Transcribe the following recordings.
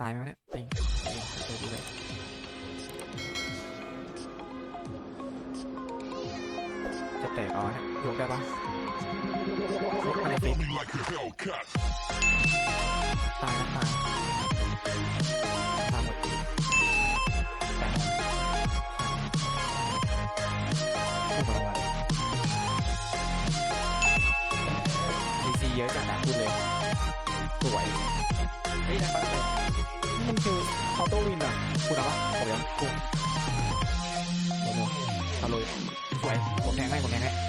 ตายไหมวะเนี่ยติงติงเจอดีเลยจะแตกอ๋อเนี่ยยกได้ปะยกมาในฟิก me like a Hellcat. ตายนะตายตายหมดพูดมาละวันซีซีเยอะจังนะพูดเลยสวยเฮ้ยนะปะนี่ มันคือออโต้วินเหรอคุณเอาปะผมยังกูโอ้โหตะลุยสวยผมแทงให้ผมแทงให้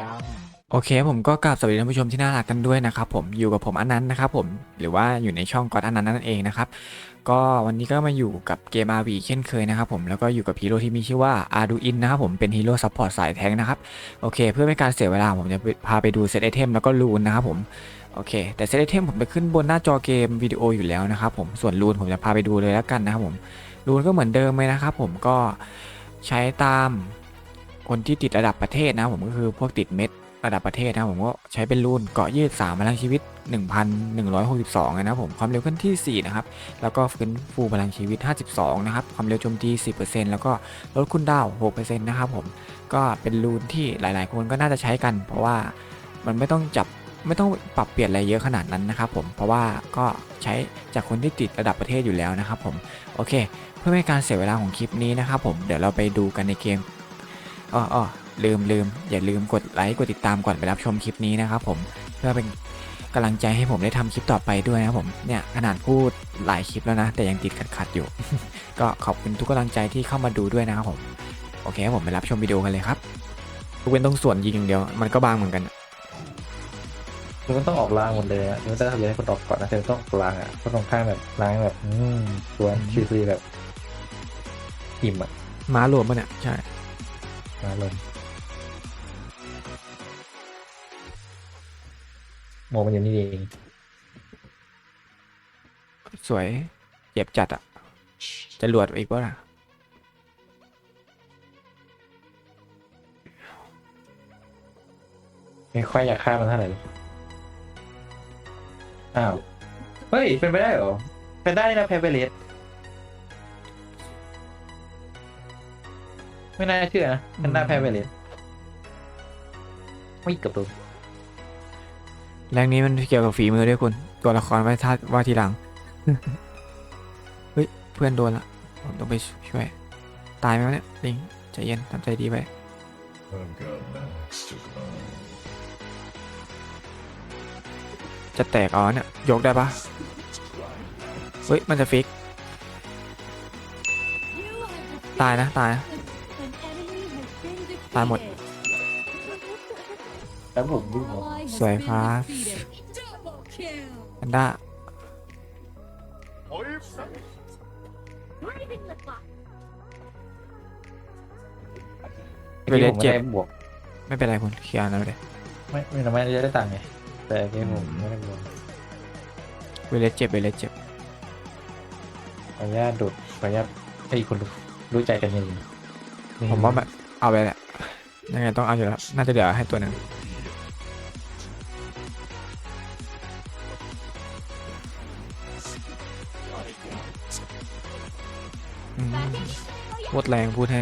ยังโอเคผมก็กราบสวัสดีท่านผู้ชมที่น่ารักกันด้วยนะครับผมอยู่กับผมอนันต์นะครับผมหรือว่าอยู่ในช่องกอดอนันต์นั่นเองนะครับก็วันนี้ก็มาอยู่กับเกม RV เช่นเคยนะครับผมแล้วก็อยู่กับฮีโร่ที่มีชื่อว่าอาดูอินนะครับผมเป็นฮีโร่ซัพพอร์ตสายแทงนะครับโอเค เพื่อไม่การเสียเวลาผมจะพาไปดูเซตไอเทมแล้วก็รูนนะครับผมโอเค แต่เซตไอเทมผมไปขึ้นบนหน้าจอเกมวิดีโออยู่แล้วนะครับผมส่วนรูนผมจะพาไปดูเลยแล้วกันนะครับผมรูนก็เหมือนเดิมเลยนะครับผมก็ใช้ตาม คนที่ติดระดับประเทศนะผมก็คือพวกติดเม็ดระดับประเทศนะผมก็ใช้เป็นรูนเกาะยืด3พลังชีวิต 1,162นะครับผมความเร็วเคลื่อนที่ 4 นะครับ แล้วก็ฟื้นฟูพลังชีวิต 52 นะครับ ความเร็วโจมตี 10%แล้วก็ลดคุณดาว6%นะครับผมก็เป็นรูนที่หลาย ๆ คนก็น่าจะใช้กัน เพราะว่ามันไม่ต้องจับไม่ต้องปรับเปลี่ยนอะไรเยอะขนาดนั้นนะครับผมเพราะว่าก็ใช้จากคนที่ติดระดับประเทศอยู่แล้วนะครับผมโอเค เพื่อไม่ให้การเสียเวลาของคลิปนี้นะครับผมเดี๋ยวเราไปดูกันในเกม อ้ออ้อลืมลืมอย่าลืมกดไลค์กดติดตามก่อนไปรับชมคลิปนี้นะครับผมเพื่อเป็นกำลังใจให้ผมได้ทำคลิปต่อไปด้วยนะครับผมเนี่ยขนาดพูดหลายคลิปแล้วนะ แต่ยังติดขัดๆอยู่ ก็ขอบคุณทุกกำลังใจที่เข้ามาดูด้วยนะครับผมโอเคผมไปรับชมวิดีโอกันเลยครับยกเว้นต้องส่วนยิงอย่างเดียวมันก็บางเหมือนกันมันต้องออกรางหมดเลยอะมันจะทำยังไงให้คนออกก่อนนะเธอต้องออกรางอะเพราะตรงข้างแบบรางแบบอืมตัวคิวซีแบบอิ่มอะม้ารวมปะเนี่ยใช่ มาลงโมมันอยู่นี่เองสวยเจ็บจัดอะจะหลวดอีกปะล่ะไม่ค่อยอยากฆ่ามันเท่าไหร่เลยอ้าว เฮ้ย เป็นไปได้เหรอเป็นได้นะแพเวเลส ไม่น่าเชื่อนะเป็นหน้าแพเวเลสไม่เกับตัวแรงนี้มันเกี่ยวกับฝีมือด้วยคุณ ตัวละครไว้ท่าว่าทีหลัง เฮ้ย เพื่อนโดนละผมต้องไปช่วย ตายไหมวะเนี่ยลิงใจเย็นทำใจดีไว้ I've got Max to go. จะแตกอ๋อเนี่ยยกได้ปะเฮ้ย มันจะฟิก ตายนะ ตายนะ ตายหมด แล้วผมวิ่งมาสวยครับแพนด้าไปเลมื่สอกี้ผมเจ็บไม่ได้บวกไม่เป็นไรคุณเคลียร์นะเลยไม่ไม่ทำไมจะได้ตังค์ไงแต่เกมผมไม่ได้บวกเวเลสเจ็บเวเลสเจ็บขออนุญาตดูดขออนุญาตให้คนรู้รู้ใจกันจริงผมว่าแบบเอาไปแหละ ยังไงต้องเอาอยู่แล้ว น่าจะเหลือให้ตัวหนึ่งอืมโคตรแรงพูดให้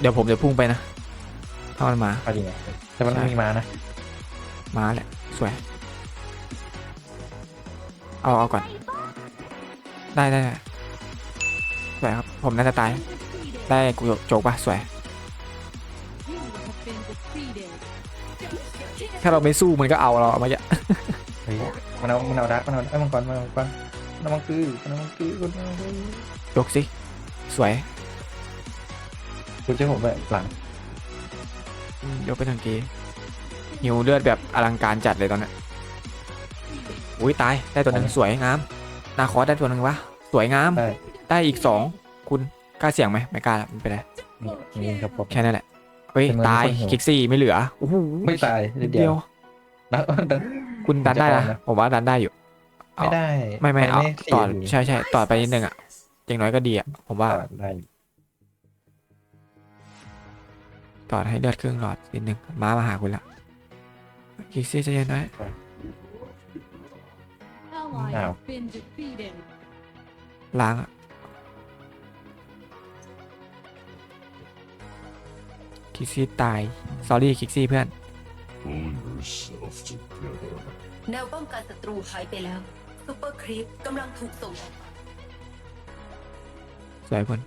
เดี๋ยวผมจะพุ่งไปนะถ้ามันมาเอาจริงอะแต่มันใช่ไม่มีมานะ มาแหละ สวย เอา เอาก่อน ได้ได้ได้สวยครับ ผมน่าจะตาย ได้กูโจกปะสวย ถ้าเราไม่สู้มันก็เอาเราเอามาเยอะเฮ้ยมันเอามันเอาดักมันเอาไอ้มังกรมันเอามังกรมันเอามังคือมันเอามังคือมันเอามังคือยกสิ สวยคุณเชื่อผมแบบหลังอืมยกไปทางกีหิวเลือดแบบอลังการจัดเลยตอนนี้นอุ้ยตายได้ตัวหนึ่งสวยงามนาคอสได้ตัวหนึ่งวะ สวยงาม ได้ได้อีกสองคุณกล้าเสี่ยงไหมไม่กล้าละไม่เป็นไรนี่นี่ครับผม แค่นั้นแหละเฮ้ยเป็นเงินตายคนหิวคิกซี่ไม่เหลือโอ้โหไม่ตายนิดเดีเดียยววนะดันคุณดันได้นะจะพอนะ ผมว่าดันได้อยู่ เอา ไม่ได้ไม่ไม่เอาสี่ต่ออยู่ใช่ใช่ต่อไปนิดนึงอะอย่างน้อยก็ดีอะผมว่าได้ต่อให้เลือดครึ่งหลอดนิดนึงม้ามาหาคุณละกิกซี่ใจะเย็นไว้ Ally Nào. has been defeated. ล้างอะคิกซี่ตาย s อรี่คิกซี่เพื่อน Pull yourself together. แนวป้องกันศัตรูหายไปแล้วซูเปอร์ครีปกำลังถูกส่งออกมาสวยคุณ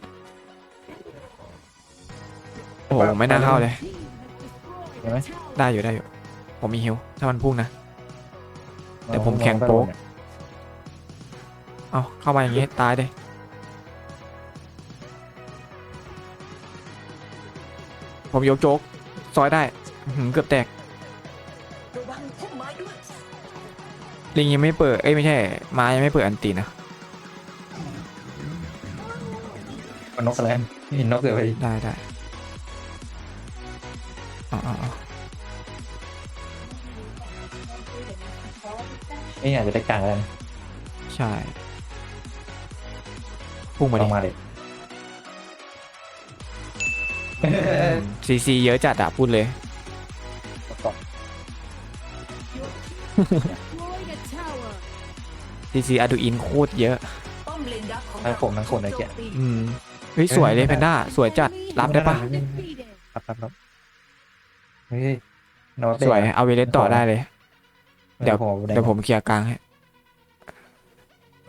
โอ้โหไม่น่าเข้าเลย Team has destroyed a Đấy. tower. ได้อยู่ได้อยู่ ผมมีฮิวถ้ามันพุ่งนะ แต่ผมแข็งโป๊ก เอาเข้ามาอย่างงี้ตายเลยผมยกโจ๊กซอยได้อื้อหือเกือบแตกระวังพุ่มไม้ด้วยลิงยังไม่เปิด เอ้ยไม่ใช่มายังไม่เปิดอันตีนะมันนกอะไรนี่นกเกิดไปได้ได้เอ๋อานี่อาจจะได้กลางแล้วนะใช่ พุ่งมาลดิงมาเลยซีซีเยอะจัดอะพูดเลย Destroyed a tower. ซีซีอะดูอินโคตรเยอะป้อมเลนดักของทั้งเราผมทั้งคนเลยแกถูโจมตีอืมเฮ้ยสวยเลยแพนด้าสวยจัดรับได้ปะ Defeated. รับรับรับเฮ้ยนกสวยเอาเวเลสต่อได้เลย เดี๋ยวผมเดี๋ยวผมเคลียร์กลางให้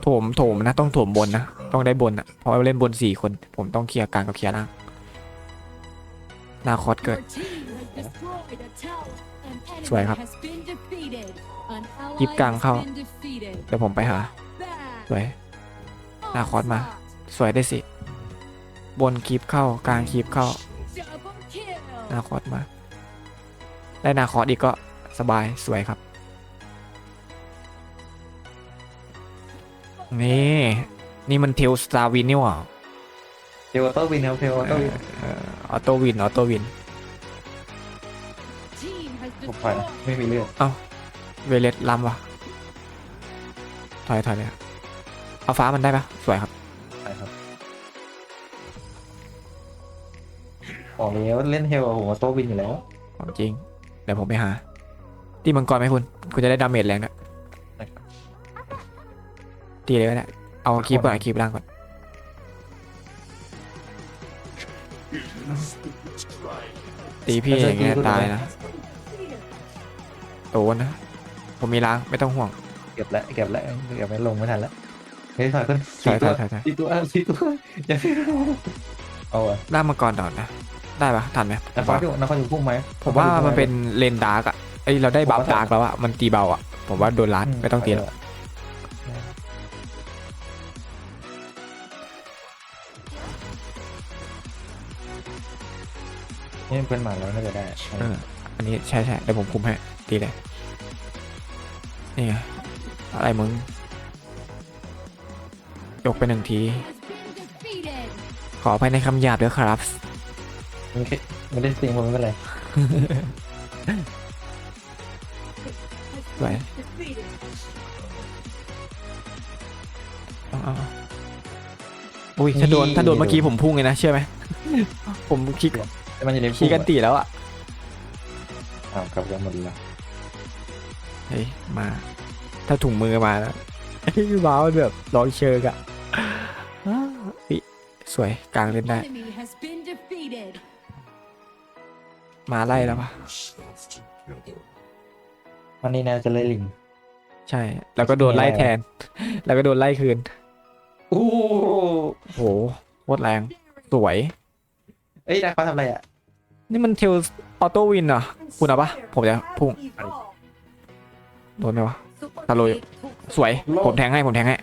โถมโถมนะ ต้องโถมบนนะ ต้องได้บนอะเพราะว่าเล่นบนสี่คน ผมต้องเคลียร์กลางกับเคลียร์ล่างนาคอสเกิด สวยครับยิบกลางเข้าเดี๋ยวผมไปหา สวยนาคอสมา สวยได้สิ บนคลิปเข้ากลางคลิปเข้า นาคอสมา ได้นาคอสอีกก็สบายสวยครับ นี่ นี่มันเทลสตาร์วินนี่หว่าเทวโต้วินครับเทวโต้วินออโต้วินออโต้วิน Team has ผมปล่อยนะ destroyed. ไม่มีเลือดเวเลสล้ำวะถอยถอยเลยอะเอาฟ้ามันได้ปะสวยครับใช่ครับบอกแล้วเล่นเทวผมว่าโต้วินอยู่แล้ว ของจริง เดี๋ยวผมไปหาตีมังกรไหมคุณ คุณจะได้ดาเมจแรงนะได้ครับ ตีเลยก็ได้เอาคลิปก่อนเอาคลิปล่างก่อนตีพี่อย่างเงี้ยตายนะโตนะ ผมมีล้างไม่ต้องห่วง เก็บแล้วเก็บแล้วเก็บไม่ลงไม่ทันแล้วเฮ้ยถอยขึ้นถอยถตัอวยถอยถอยสี่ตัวสี่ตัวอย่าเอาอะล่างมังกรต่อนะ ได้ปะทันไหมนครอยู่นครอยู่พุ่งไหมผมว่ามันเป็นเลนดาร์กอะไอยเราได้บัฟดาร์กแล้วอะมันตีเบาอะผมว่าโดนลัดไม่ต้องตีหรอ นี่เป็นหมาแล้วน่าจะได้เอออันนี้ใช่ใช่เดี๋ยวผมคุมให้ตีเลยนี่ไงอะไรมึง ยกไปหนึ่งที Has been defeated. ขออภัยในคำหยาบด้วยครับ ไม่ได้ไม่ได้ซิงผมไม่เป็นไรสวย Defeated. เอาเอาเอาอุ้ยถ้าโดนถ้าโดนเมื่อกี้ผมพุ่งเลยนะ เชื่อไหม ผมคลิก แต่มันอยู่ในคลิกกันตีแล้วอะอ้าวกลับกันหมดแล้วเฮ้ยมา ถ้าถุงมือมาแล้วเฮ้ยว้าวแบบร้องเชิงอะอ้าวอิสวยกลางเล่นได้ Enemy has been defeated. มาไล่แล้วปะ Yourself together. วันนี้นาจะเลยลิง ใช่ แล้วก็โดนไล่แทน แล้วก็โดนไล่คืน โอ้โหโคตรแรง สวย เอ้ยนาเขาทำอะไรอะนี่มันเทลออโต้วินเหรอคุณเอาปะผมจะพุ่ง โดนไหมวะซูเปอร์ตะลุยครีปถูกสวย ผมแทงให้ ผมแทงให้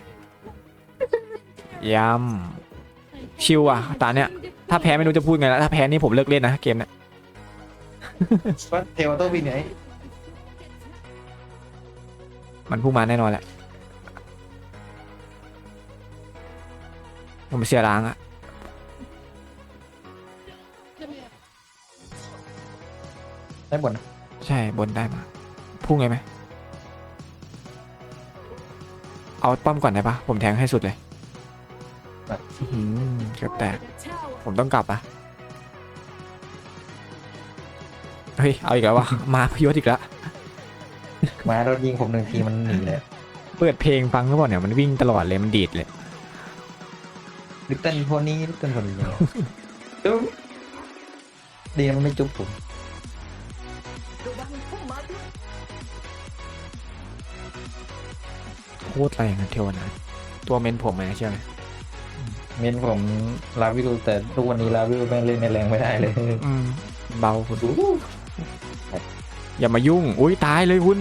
ยำชิวอะ ตาเนี้ย ถ้าแพ้ไม่รู้จะพูดไงแล้ว ถ้าแพ้นี่ผมเลิกเล่นนะเกมเนี้ยว่าเทวโต้วินไงมันพุ่งมาแน่นอนแหละผมเสียล้างอะ ได้บนนะใช่บนได้มาพุ่งเลยไหมเอาป้อมก่อนได้ปะผมแทงให้สุดเลยอื้อหือเกือบแตก The tower. ผมต้องกลับอะเฮ้ยเอาอีกแล้ววะมาพยศอีกแล้วมาโดนยิงผมหนึ่งทีมันหนีเลยเปิดเพลงฟังก็บอกเนี่ยมันวิ่งตลอดเลยมันดีดเลยลิตเติ้ลโพนี่ลิตเติ้ลโพนี่จุ๊บดีนะมันไม่จุ๊บผม คตรแรงนะเทวนาตัวเมนผมเลยนะเชื่อไหมเมนผมลาวิวแต่ทุกวันนี้ลาวิวแม่งเล่นในแรงไม่ได้เลยอืมเบาคุณอย่ามายุ่ง อุ้ยตายเลยคุณ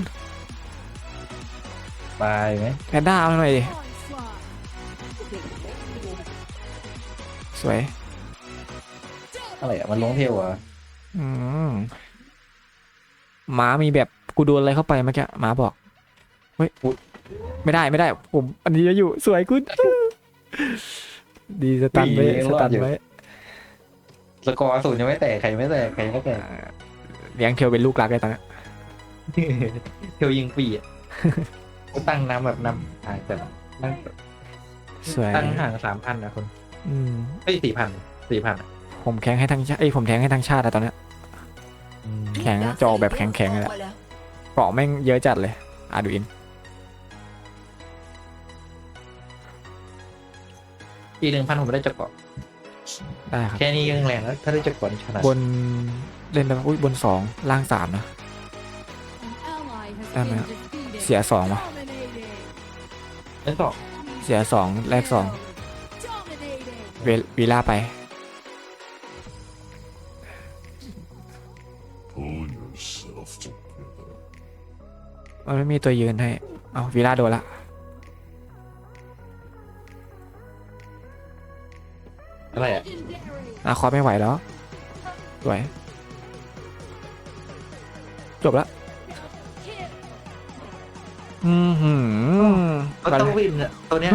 ตายไหมแพนด้าเอาหน่อยดิ Onslaught. สวย อะไรอะมันลงเที่ยวเหรอะอืมหมามีแบบกูโดนอะไรเข้าไปเมื่อกี้หมาบอก เฮ้ยอุ๊ย ไม่ได้ไม่ได้ ผมอันนี้อยู่สวยคุณดีสตันไว้สตันไว้สกอร์ศูนย์ยังไม่แตกใครไม่แตกใครไม่แตกเลี้ยงเทลเป็นลูกรักเลยตอนนี้เที่ยวยิงฟรีอะก็ตั้งน้ำแบบน้ำห่างแต่ตั้งสวยตั้งห่างสามพันนะคนอืมเอ้ยสี่พันสี่พันผมแข็งให้ทั้งชาติเอ้ยผมแทงให้ทั้งชาติอะตอนเนี้ยแข็งอะจะออกแบบแข็งๆเลยแหละมาแล้วเกราะแม่งเยอะจัดเลยอาดูอิน ปีหนึ่งพันผมได้จะเกาะได้ครับ แค่นี้ยังแรงแล้วถ้าได้จะเกาะนี่ชนะบนเล่นได้ปะอุ้ยบนสองล่างสามนะ An ally has Damn been it. defeated. เสียสองวะ Dominating. เล่นสองเสียสองแลกสอง Dominating. เววีล่าไป Pull yourself together. มันไม่มีตัวยืนให้ เอาวีล่าโดนละ อะไรอะ Legendary. อาคอไม่ไหวแล้วสวยจบละ Kill. อือหือก็ต้องวินอะตัวเนี้ย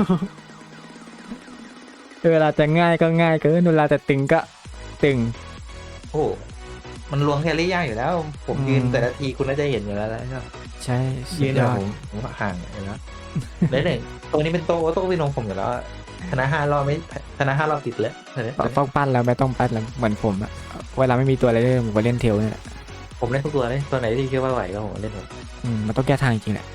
เวลาจะง่ายก็ง่ายเกินเวลาจะตึงก็ตึง โอ้โหมันลวงแครี่ยากอยู่แล้วผมอืมยืนแต่ละทีคุณน่าจะเห็นอยู่แล้วนะครับใช่สุยืดนยเนี่ยอดผมผมห่างอยู่แล้วแล้วหนึ่งตัวนี้เป็นโตโต้วินของผมอยู่แล้ว ชนะห้ารอบไม่ชนะห้ารอบติดแล้วเห็นไหมต้องปั้นแล้วไม่ต้องปั้นแล้วเหมือนผมอะเวลาไม่มีตัวอะไรเลยผมก็เล่นเทลนี่แหละผมเล่นทุกตัวเลยตัวไหนที่คิดว่าไหวก็ผมเล่นหมดอืมมันต้องแก้ทางจริงๆแหละ